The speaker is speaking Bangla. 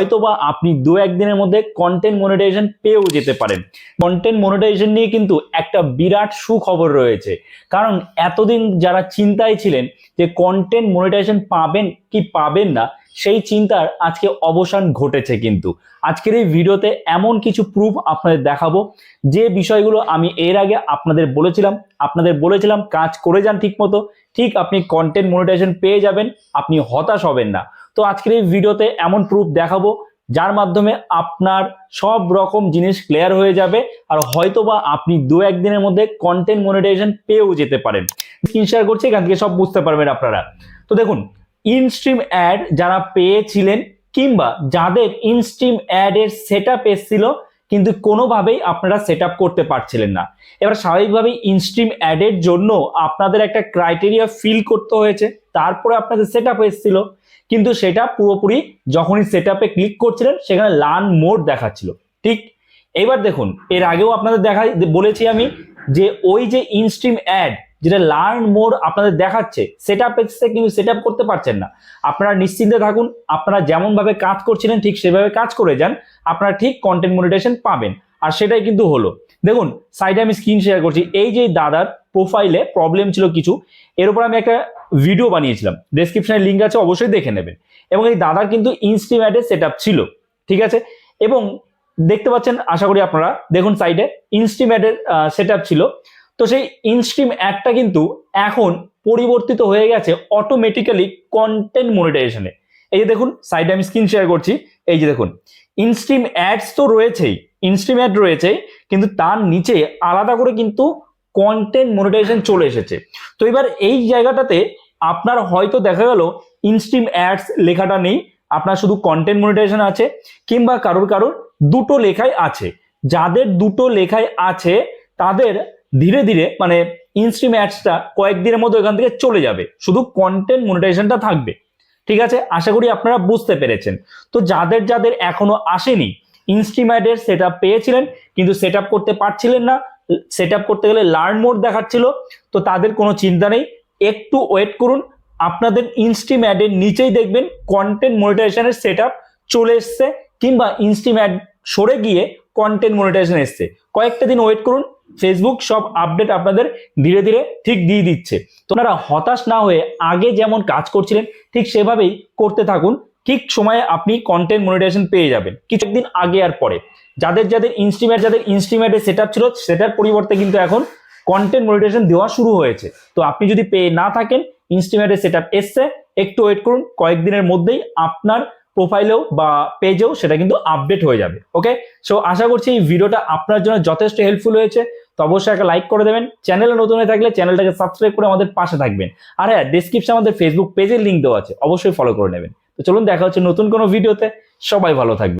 হয়তোবা আপনি দু একদিনের মধ্যে কন্টেন্ট মনিটাইজেশন পেয়েও যেতে পারেন। কন্টেন্ট মনিটাইজেশন নিয়ে কিন্তু একটা বিরাট সুখবর রয়েছে। কারণ এতদিন যারা চিন্তায় ছিলেন যে কন্টেন্ট মনিটাইজেশন পাবেন কি পাবেন না, সেই চিন্তার আজকে অবসান ঘটেছে কিন্তু। আজকের এই ভিডিওতে এমন কিছু প্রুফ আপনাদের দেখাবো। যে বিষয়গুলো আমি এর আগে আপনাদের বলেছিলাম আপনাদের বলেছিলাম, কাজ করে যান ঠিক মতো ঠিক আপনি কন্টেন্ট মনিটাইজেশন পেয়ে যাবেন, আপনি হতাশ হবেন না। তো আজকের এই ভিডিওতে এমন প্রুফ দেখাবো যার মাধ্যমে আপনার সব রকম জিনিস ক্লিয়ার হয়ে যাবে আর হয়তোবা আপনি দু একদিনের মধ্যে কন্টেন্ট মনিটাইজেশন পেয়েও যেতে পারেন। স্ক্রিন শেয়ার করছি, এখান থেকে সব বুঝতে পারবেন আপনারা। তো দেখুন ইনস্ট্রিম অ্যাড যারা পেয়েছিলেন কিংবা যাদের ইনস্ট্রিম অ্যাডের সেট আপ এসেছিল, কিন্তু কোনোভাবেই আপনারা সেট করতে পারছিলেন না। এবার স্বাভাবিকভাবেই ইনস্ট্রিম অ্যাডের জন্য আপনাদের একটা ক্রাইটেরিয়া ফিল করতে হয়েছে, তারপরে আপনাদের সেট আপ এসেছিল কিন্তু সেটা পুরোপুরি যখনই সেট ক্লিক করছিলেন, সেখানে লার্ন মোড দেখাচ্ছিল। ঠিক? এবার দেখুন, এর আগেও আপনাদের দেখা বলেছি আমি যে ওই যে ইনস্ট্রিম অ্যাড যেটা লার্ন মোড আপনাদের দেখাচ্ছে সেট আপ কিন্তু সেট করতে পারছেন না। আপনারা নিশ্চিন্তে থাকুন, আপনারা যেমনভাবে কাজ করছিলেন, ঠিক সেভাবে কাজ করে যান, আপনারা ঠিক কন্টেন্ট মনিটেশন পাবেন। আর সেটাই কিন্তু হলো। দেখুন সাইডে আমি স্ক্রিন শেয়ার করছি। এই যে দাদার প্রোফাইলে প্রবলেম ছিল কিছু, এর উপর আমি একটা ভিডিও বানিয়েছিলাম। ডেসক্রিপশনে লিঙ্ক আছে, অবশ্যই দেখে নেবেন এবং এই দাদার কিন্তু ইনস্ট্রিম অ্যাডের সেট ছিল, ঠিক আছে? এবং দেখতে পাচ্ছেন, আশা করি আপনারা, দেখুন সাইডে ইনস্ট্রিম অ্যাডের সেট ছিল। তো সেই ইনস্ট্রিম অ্যাডটা কিন্তু এখন পরিবর্তিত হয়ে গেছে অটোমেটিক্যালি কন্টেন্ট মনিটাইজেশনে এই যে দেখুন সাইডে আমি স্ক্রিন শেয়ার করছি, এই যে দেখুন। ইনস্ট্রিম অ্যাডস তো রয়েছেই ইনস্ট্রিম অ্যাড রয়েছে কিন্তু তার নিচে আলাদা করে কিন্তু কন্টেন্ট মনিটাইজেশন চলে এসেছে। তো এবার এই জায়গাটাতে আপনার হয়তো দেখা গেল ইনস্ট্রিম অ্যাডস লেখাটা নেই, আপনার শুধু কন্টেন্ট মনিটাইজেশন আছে, কিংবা কারোর কারোর দুটো লেখাই আছে। যাদের দুটো লেখাই আছে, তাদের ধীরে ধীরে মানে ইনস্ট্রিম অ্যাডসটা কয়েকদিনের মধ্যে এখান থেকে চলে যাবে। শুধু কন্টেন্ট মনিটাইজেশনটা থাকবে। ঠিক আছে? আশা করি আপনারা বুঝতে পেরেছেন। তো যাদের যাদের এখনও আসেনি ইনস্ট্রিম অ্যাডের সেট পেয়েছিলেন, কিন্তু সেট করতে পারছিলেন না সেট করতে গেলে লার্ন মোড দেখাচ্ছিল, তো তাদের কোনো চিন্তা নেই। একটু ওয়েট করুন, আপনাদের ইনস্ট্রিম অ্যাডের নিচেই দেখবেন কন্টেন্ট মনিটাইজেশনের সেট চলে এসছে, কিংবা ইনস্ট্রিম অ্যাড সরে গিয়ে কন্টেন্ট মনিটাইজেশন এসছে। কয়েকটা দিন ওয়েট করুন ফেসবুক সব আপডেট আপনাদের ধীরে ধীরে ঠিক দিয়ে দিচ্ছে। তো আপনারা হতাশ না হয়ে আগে যেমন কাজ করছিলেন, ঠিক সেভাবেই করতে থাকুন। ঠিক সময়ে আপনি কন্টেন্ট মনিটাইজেশন পেয়ে যাবেন। কিছুদিন আগে আর পরে। যাদের যাদের ইনস্ট্রিমেট যাদের ইনস্ট্রিমেটের সেট ছিল, সেটার পরিবর্তে কিন্তু এখন কন্টেন্ট মনিটাইজেশন দেওয়া শুরু হয়েছে। তো আপনি যদি পেয়ে না থাকেন ইনস্ট্রিমেটের সেট আপ এসছে, একটু ওয়েট করুন, কয়েকদিনের মধ্যেই আপনার প্রোফাইলেও বা পেজেও সেটা কিন্তু আপডেট হয়ে যাবে। ওকে সো আশা করছি এই ভিডিওটা আপনার জন্য যথেষ্ট হেল্পফুল হয়েছে। তো অবশ্যই একটা লাইক করে দেবেন। চ্যানেলে নতুন হয়ে থাকলে চ্যানেলটাকে সাবস্ক্রাইব করে আমাদের পাশে থাকবেন। আর হ্যাঁ ডিসক্রিপশনে আমাদের ফেসবুক পেজের লিঙ্ক দেওয়া আছে। অবশ্যই ফলো করে নেবেন। চলুন দেখা হচ্ছে নতুন কোনো ভিডিওতে। সবাই ভালো থাকবে